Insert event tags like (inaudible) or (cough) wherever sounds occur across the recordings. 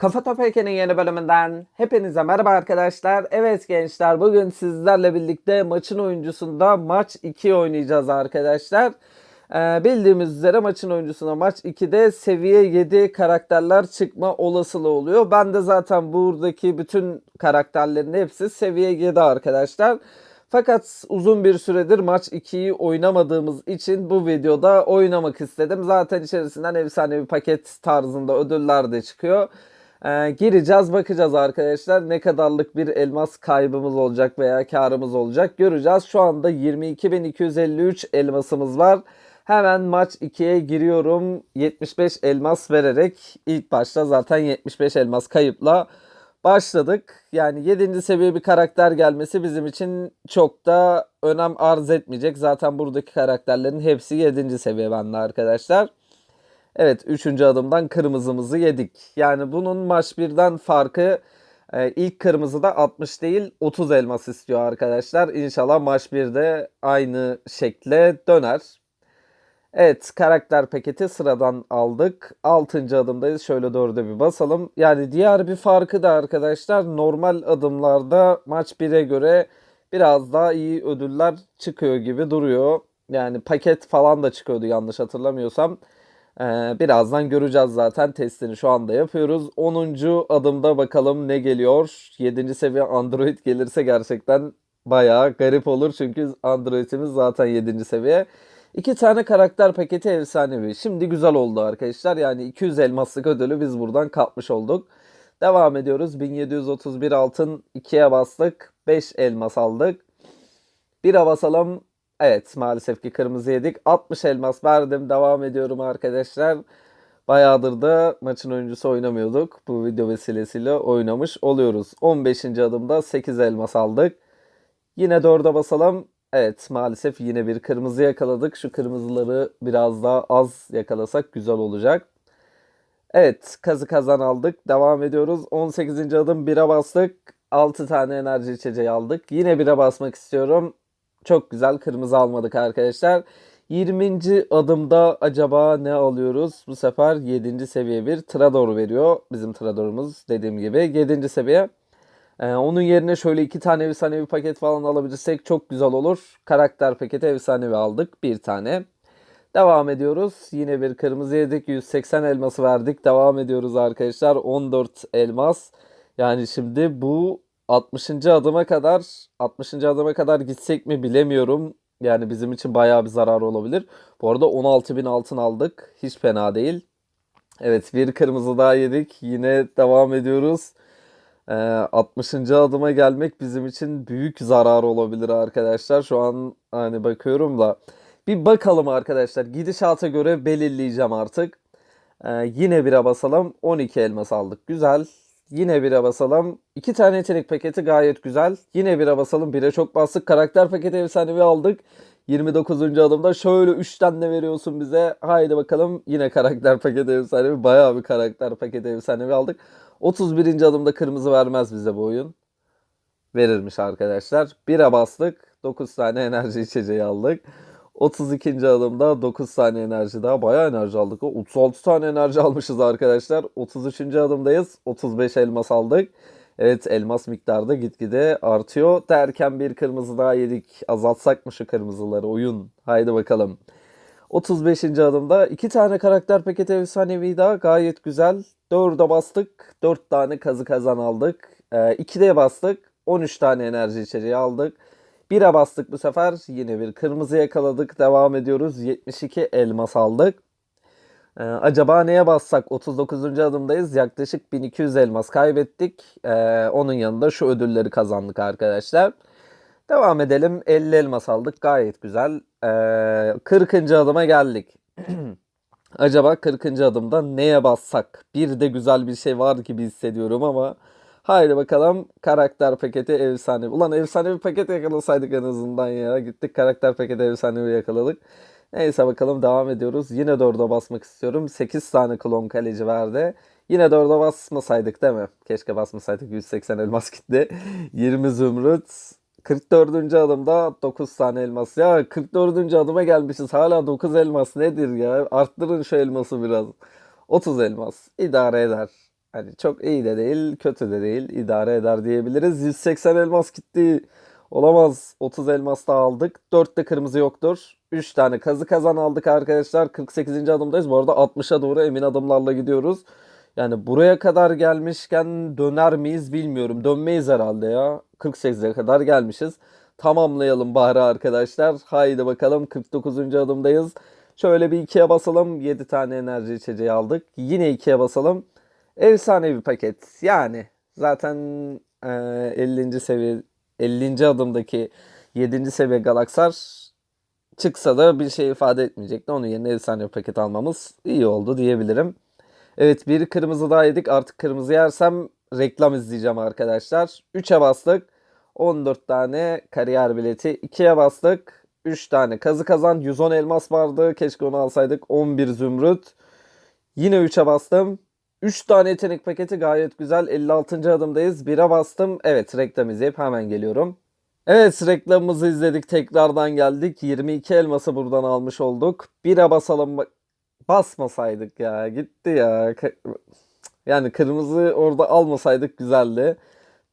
Kafa Topek'in yeni bölümünden hepinize merhaba arkadaşlar. Evet gençler bugün sizlerle birlikte maçın oyuncusunda maç 2 oynayacağız arkadaşlar. Ee, bildiğimiz üzere maçın oyuncusunda maç 2'de seviye 7 karakterler çıkma olasılığı oluyor. Ben de zaten buradaki bütün karakterlerin hepsi seviye 7 arkadaşlar. Fakat uzun bir süredir maç 2'yi oynamadığımız için bu videoda oynamak istedim. Zaten içerisinden efsane bir paket tarzında ödüller de çıkıyor. Ee, gireceğiz bakacağız arkadaşlar ne kadarlık bir elmas kaybımız olacak veya karımız olacak göreceğiz. Şu anda 22.253 elmasımız var. Hemen maç 2'ye giriyorum 75 elmas vererek ilk başta zaten 75 elmas kayıpla başladık. Yani 7. seviye bir karakter gelmesi bizim için çok da önem arz etmeyecek. Zaten buradaki karakterlerin hepsi 7. seviye bende arkadaşlar. Evet 3. adımdan kırmızımızı yedik. Yani bunun maç birden farkı e, ilk kırmızıda 60 değil 30 elmas istiyor arkadaşlar. İnşallah maç 1'de aynı şekle döner. Evet karakter paketi sıradan aldık. 6. adımdayız. Şöyle 4'e bir basalım. Yani diğer bir farkı da arkadaşlar normal adımlarda maç 1'e göre biraz daha iyi ödüller çıkıyor gibi duruyor. Yani paket falan da çıkıyordu yanlış hatırlamıyorsam. Ee, birazdan göreceğiz zaten testini şu anda yapıyoruz. 10. adımda bakalım ne geliyor. 7. seviye Android gelirse gerçekten bayağı garip olur. Çünkü Android'imiz zaten 7. seviye. İki tane karakter paketi efsanevi. Şimdi güzel oldu arkadaşlar. Yani 200 elmaslık ödülü biz buradan kapmış olduk. Devam ediyoruz. 1731 altın 2'ye bastık. 5 elmas aldık. 1'e basalım. Evet maalesef ki kırmızı yedik. 60 elmas verdim. Devam ediyorum arkadaşlar. Bayağıdır da maçın oyuncusu oynamıyorduk. Bu video vesilesiyle oynamış oluyoruz. 15. adımda 8 elmas aldık. Yine 4'e basalım. Evet maalesef yine bir kırmızı yakaladık. Şu kırmızıları biraz daha az yakalasak güzel olacak. Evet kazı kazan aldık. Devam ediyoruz. 18. adım 1'e bastık. 6 tane enerji içeceği aldık. Yine 1'e basmak istiyorum. Çok güzel kırmızı almadık arkadaşlar. 20. adımda acaba ne alıyoruz? Bu sefer 7. seviye bir Trador veriyor. Bizim Trador'umuz dediğim gibi 7. seviye. Ee, onun yerine şöyle iki tane efsanevi paket falan alabilirsek çok güzel olur. Karakter paketi efsanevi aldık bir tane. Devam ediyoruz. Yine bir kırmızı yedik. 180 elması verdik. Devam ediyoruz arkadaşlar. 14 elmas. Yani şimdi bu 60. adıma kadar 60. adıma kadar gitsek mi bilemiyorum. Yani bizim için bayağı bir zarar olabilir. Bu arada 16.000 altın aldık. Hiç fena değil. Evet bir kırmızı daha yedik. Yine devam ediyoruz. Ee, 60. adıma gelmek bizim için büyük zarar olabilir arkadaşlar. Şu an hani bakıyorum da bir bakalım arkadaşlar. Gidişata göre belirleyeceğim artık. Ee, yine bire basalım. 12 elmas aldık. Güzel. Yine bire basalım. 2 tane yetenek paketi gayet güzel. Yine bire basalım. Bire çok bastık. Karakter paketi efsanevi aldık. 29. adımda şöyle 3 tane veriyorsun bize. Haydi bakalım yine karakter paketi efsanevi. Bayağı bir karakter paketi efsanevi aldık. 31. adımda kırmızı vermez bize bu oyun. Verirmiş arkadaşlar. 1'e bastık. 9 tane enerji içeceği aldık. 32. adımda 9 tane enerji daha. Bayağı enerji aldık. 36 tane enerji (laughs) almışız arkadaşlar. 33. adımdayız. 35 elmas aldık. Evet elmas miktarı da gitgide artıyor. Derken bir kırmızı daha yedik. Azaltsak mı şu kırmızıları oyun? Haydi bakalım. 35. adımda 2 tane karakter paketi efsanevi daha gayet güzel. 4'e bastık. 4 tane kazı kazan aldık. Ee, 2'de bastık. 13 tane enerji içeceği aldık. 1'e bastık bu sefer. Yine bir kırmızı yakaladık. Devam ediyoruz. 72 elmas aldık. Ee, acaba neye bassak? 39. adımdayız. Yaklaşık 1200 elmas kaybettik. Ee, onun yanında şu ödülleri kazandık arkadaşlar. Devam edelim. 50 elmas aldık. Gayet güzel. Ee, 40. adıma geldik. (clears throat) Acaba 40. adımda neye bassak? Bir de güzel bir şey var gibi hissediyorum ama haydi bakalım karakter paketi efsane. Ulan efsane bir paket yakalasaydık en azından ya. Gittik karakter paketi efsanevi yakaladık. Neyse bakalım devam ediyoruz. Yine 4'e basmak istiyorum. 8 tane klon kaleci verdi. Yine 4'e basmasaydık değil mi? Keşke basmasaydık. 180 elmas gitti. (laughs) 20 zümrüt. 44. adımda 9 tane elmas. Ya 44. adıma gelmişiz. Hala 9 elmas nedir ya? Arttırın şu elması biraz. 30 elmas. idare eder. Hani çok iyi de değil, kötü de değil. idare eder diyebiliriz. 180 elmas gitti. Olamaz. 30 elmas da aldık. 4 de kırmızı yoktur. 3 tane kazı kazan aldık arkadaşlar. 48. adımdayız. Bu arada 60'a doğru emin adımlarla gidiyoruz. Yani buraya kadar gelmişken döner miyiz bilmiyorum. Dönmeyiz herhalde ya. 48'e kadar gelmişiz. Tamamlayalım bari arkadaşlar. Haydi bakalım 49. adımdayız. Şöyle bir ikiye basalım. 7 tane enerji içeceği aldık. Yine ikiye basalım. Efsane bir paket. Yani zaten e, 50. seviye 50. adımdaki 7. seviye galaksar çıksa da bir şey ifade etmeyecekti. Onun yerine efsane bir paket almamız iyi oldu diyebilirim. Evet bir kırmızı daha yedik. Artık kırmızı yersem reklam izleyeceğim arkadaşlar. 3'e bastık. 14 tane kariyer bileti. 2'ye bastık. 3 tane kazı kazan. 110 elmas vardı. Keşke onu alsaydık. 11 zümrüt. Yine 3'e bastım. 3 tane yetenek paketi gayet güzel. 56. adımdayız. 1'e bastım. Evet reklam izleyip hemen geliyorum. Evet reklamımızı izledik. Tekrardan geldik. 22 elması buradan almış olduk. 1'e basalım. Basmasaydık ya. Gitti ya. Yani kırmızı orada almasaydık güzeldi.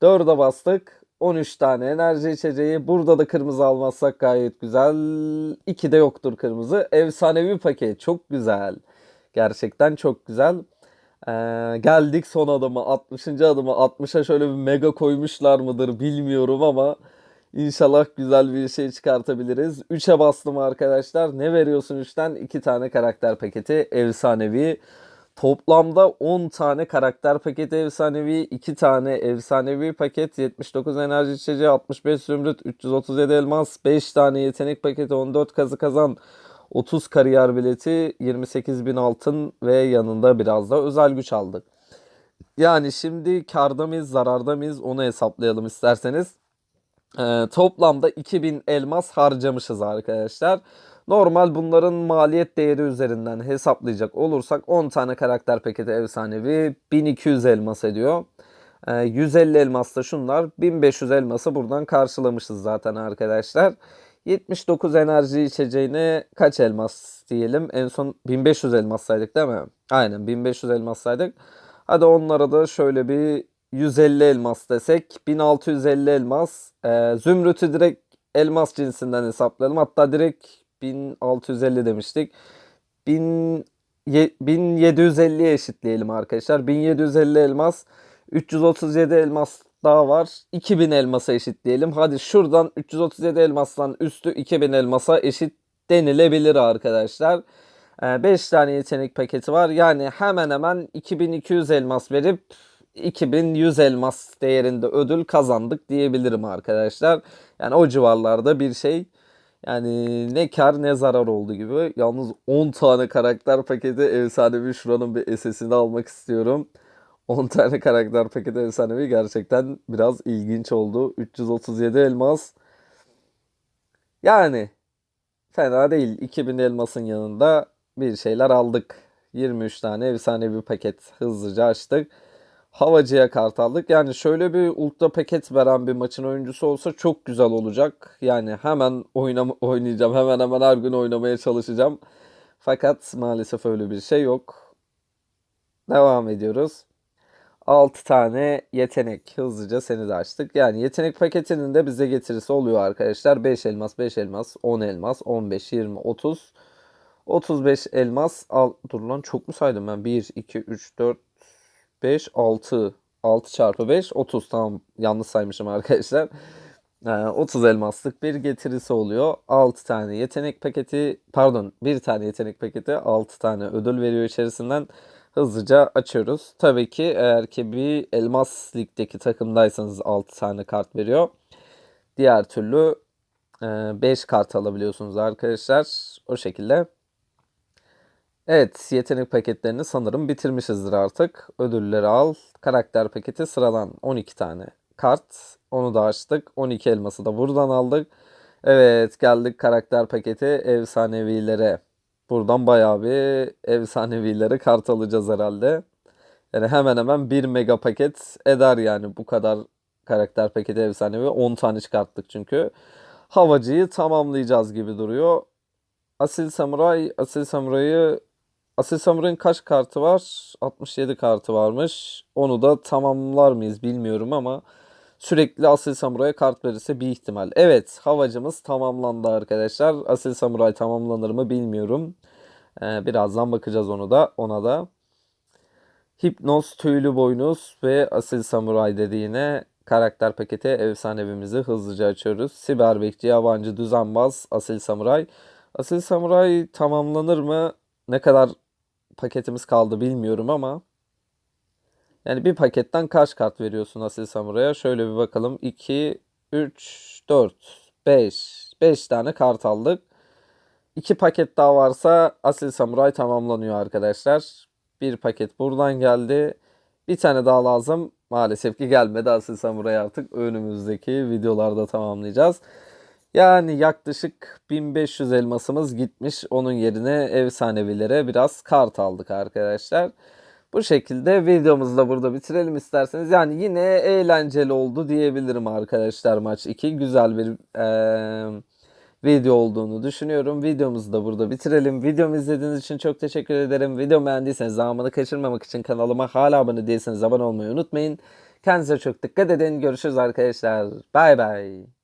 4'e bastık. 13 tane enerji içeceği. Burada da kırmızı almazsak gayet güzel. 2'de yoktur kırmızı. Efsanevi paket. Çok güzel. Gerçekten çok güzel. Ee, geldik son adıma 60. adıma 60'a şöyle bir mega koymuşlar mıdır bilmiyorum ama inşallah güzel bir şey çıkartabiliriz. 3'e bastım arkadaşlar. Ne veriyorsun 3'ten? 2 tane karakter paketi efsanevi. Toplamda 10 tane karakter paketi efsanevi, 2 tane efsanevi paket, 79 enerji içeceği, 65 zümrüt, 337 elmas, 5 tane yetenek paketi, 14 kazı kazan, 30 kariyer bileti, 28 bin altın ve yanında biraz da özel güç aldık. Yani şimdi karda mıyız, zararda mıyız onu hesaplayalım isterseniz. Ee, toplamda 2000 elmas harcamışız arkadaşlar. Normal bunların maliyet değeri üzerinden hesaplayacak olursak 10 tane karakter paketi efsanevi 1200 elmas ediyor. Ee, 150 elmas da şunlar 1500 elması buradan karşılamışız zaten arkadaşlar. 79 enerji içeceğine kaç elmas diyelim? En son 1500 elmas saydık değil mi? Aynen 1500 elmas saydık. Hadi onlara da şöyle bir 150 elmas desek. 1650 elmas. Ee, zümrütü direkt elmas cinsinden hesaplayalım. Hatta direkt 1650 demiştik. 1000 ye- 1750'ye eşitleyelim arkadaşlar. 1750 elmas. 337 elmas daha var. 2000 elmasa eşitleyelim. Hadi şuradan 337 elmasdan üstü 2000 elmasa eşit denilebilir arkadaşlar. 5 tane yetenek paketi var. Yani hemen hemen 2200 elmas verip 2100 elmas değerinde ödül kazandık diyebilirim arkadaşlar. Yani o civarlarda bir şey. Yani ne kar ne zarar oldu gibi. Yalnız 10 tane karakter paketi efsanevi. Şuranın bir SS'ini almak istiyorum. 10 tane karakter paketi efsanevi gerçekten biraz ilginç oldu. 337 elmas. Yani fena değil. 2000 elmasın yanında bir şeyler aldık. 23 tane efsanevi paket hızlıca açtık. Havacıya kart aldık. Yani şöyle bir ultra paket veren bir maçın oyuncusu olsa çok güzel olacak. Yani hemen oynam oynayacağım. Hemen hemen her gün oynamaya çalışacağım. Fakat maalesef öyle bir şey yok. Devam ediyoruz. 6 tane yetenek hızlıca seni de açtık. Yani yetenek paketinin de bize getirisi oluyor arkadaşlar. 5 elmas, 5 elmas, 10 elmas, 15, 20, 30, 35 elmas. Al, dur lan çok mu saydım ben? 1, 2, 3, 4, 5, 6. 6 çarpı 5, 30. Tamam yanlış saymışım arkadaşlar. Yani 30 elmaslık bir getirisi oluyor. 6 tane yetenek paketi, pardon bir tane yetenek paketi 6 tane ödül veriyor içerisinden. Hızlıca açıyoruz. Tabii ki eğer ki bir Elmas Lig'deki takımdaysanız 6 tane kart veriyor. Diğer türlü 5 kart alabiliyorsunuz arkadaşlar. O şekilde. Evet, yetenek paketlerini sanırım bitirmişizdir artık. Ödülleri al. Karakter paketi sıradan 12 tane kart. Onu da açtık. 12 elması da buradan aldık. Evet, geldik karakter paketi efsanevilere. Buradan bayağı bir efsanevilere kart alacağız herhalde. Yani hemen hemen 1 mega paket eder yani bu kadar karakter paketi efsanevi. 10 tane çıkarttık çünkü. Havacıyı tamamlayacağız gibi duruyor. Asil Samuray, Asil Samuray'ı Asil Samuray'ın kaç kartı var? 67 kartı varmış. Onu da tamamlar mıyız bilmiyorum ama sürekli Asil Samuray'a kart verirse bir ihtimal. Evet, havacımız tamamlandı arkadaşlar. Asil Samuray tamamlanır mı bilmiyorum. Ee, birazdan bakacağız onu da, ona da. Hipnoz, Tüylü Boynuz ve Asil Samuray dediğine karakter paketi efsanevimizi hızlıca açıyoruz. Siber Bekçi, Yabancı, Düzenbaz, Asil Samuray. Asil Samuray tamamlanır mı? Ne kadar paketimiz kaldı bilmiyorum ama yani bir paketten kaç kart veriyorsun Asil Samuray'a? Şöyle bir bakalım. 2, 3, 4, 5. 5 tane kart aldık. 2 paket daha varsa Asil Samuray tamamlanıyor arkadaşlar. Bir paket buradan geldi. Bir tane daha lazım. Maalesef ki gelmedi Asil Samuray artık önümüzdeki videolarda tamamlayacağız. Yani yaklaşık 1500 elmasımız gitmiş. Onun yerine efsanevilere biraz kart aldık arkadaşlar. Bu şekilde videomuzu da burada bitirelim isterseniz. Yani yine eğlenceli oldu diyebilirim arkadaşlar maç 2. Güzel bir eee, video olduğunu düşünüyorum. Videomuzu da burada bitirelim. Videomu izlediğiniz için çok teşekkür ederim. Videomu beğendiyseniz zamanı kaçırmamak için kanalıma hala abone değilseniz abone olmayı unutmayın. Kendinize çok dikkat edin. Görüşürüz arkadaşlar. Bay bay.